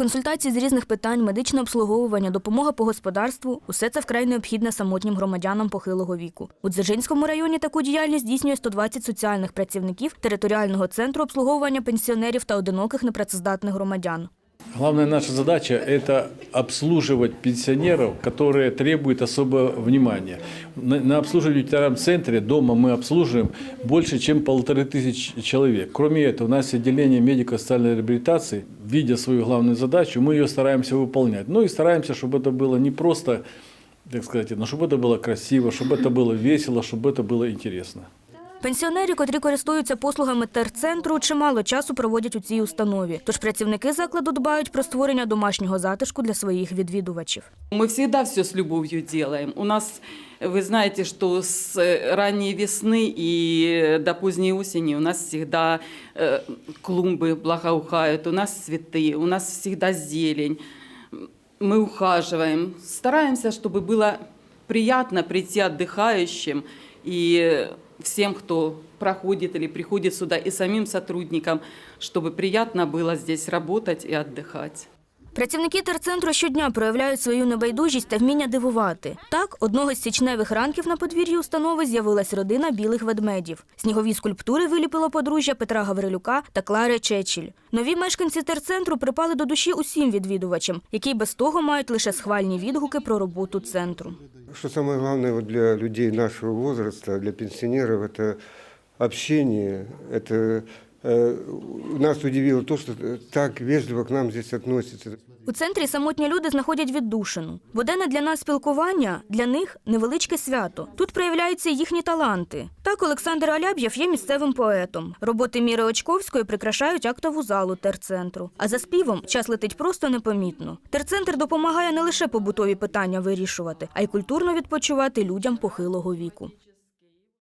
Консультації з різних питань, медичне обслуговування, допомога по господарству усе це вкрай необхідне самотнім громадянам похилого віку. У Дзержинському районі таку діяльність здійснює 120 соціальних працівників територіального центру обслуговування пенсіонерів та одиноких непрацездатних громадян. Главная наша задача – это обслуживать пенсионеров, которые требуют особого внимания. На, на обслуживательном центре дома мы обслуживаем больше, чем полторы тысячи человек. Кроме этого, у нас отделение медико-социальной реабилитации, видя свою главную задачу, мы ее стараемся выполнять. Ну и стараемся, чтобы это было не просто, так сказать, но чтобы это было красиво, чтобы это было весело, чтобы это было интересно. Пенсіонери, котрі користуються послугами терцентру, чимало часу проводять у цій установі. Тож працівники закладу дбають про створення домашнього затишку для своїх відвідувачів. Мы всегда все с любовью делаем. У нас, вы знаете, что с э, ранней весны и до поздней осени у нас всегда э, клумбы благоухают, у нас цветы, у нас всегда зелень. Мы ухаживаем, стараемся, чтобы было приятно прийти отдыхающим и всем, кто проходит или приходит сюда, и самим сотрудникам, чтобы приятно было здесь работать и отдыхать. Працівники терцентру щодня проявляють свою небайдужість та вміння дивувати. Так, одного з січневих ранків на подвір'ї установи з'явилась родина білих ведмедів. Снігові скульптури виліпило подружжя Петра Гаврилюка та Клари Чечіль. Нові мешканці терцентру припали до душі усім відвідувачам, які без того мають лише схвальні відгуки про роботу центру. Что самое главное вот для людей нашего возраста, для пенсионеров, это общение. Это э, нас удивило то, что так вежливо к нам здесь относятся. У центрі самотні люди знаходять віддушину. Буденне для нас спілкування, для них невеличке свято. Тут проявляються їхні таланти. Так, Олександр Аляб'єв є місцевим поетом. Роботи Міри Очковської прикрашають актову залу терцентру. А за співом час летить просто непомітно. Терцентр допомагає не лише побутові питання вирішувати, а й культурно відпочивати людям похилого віку.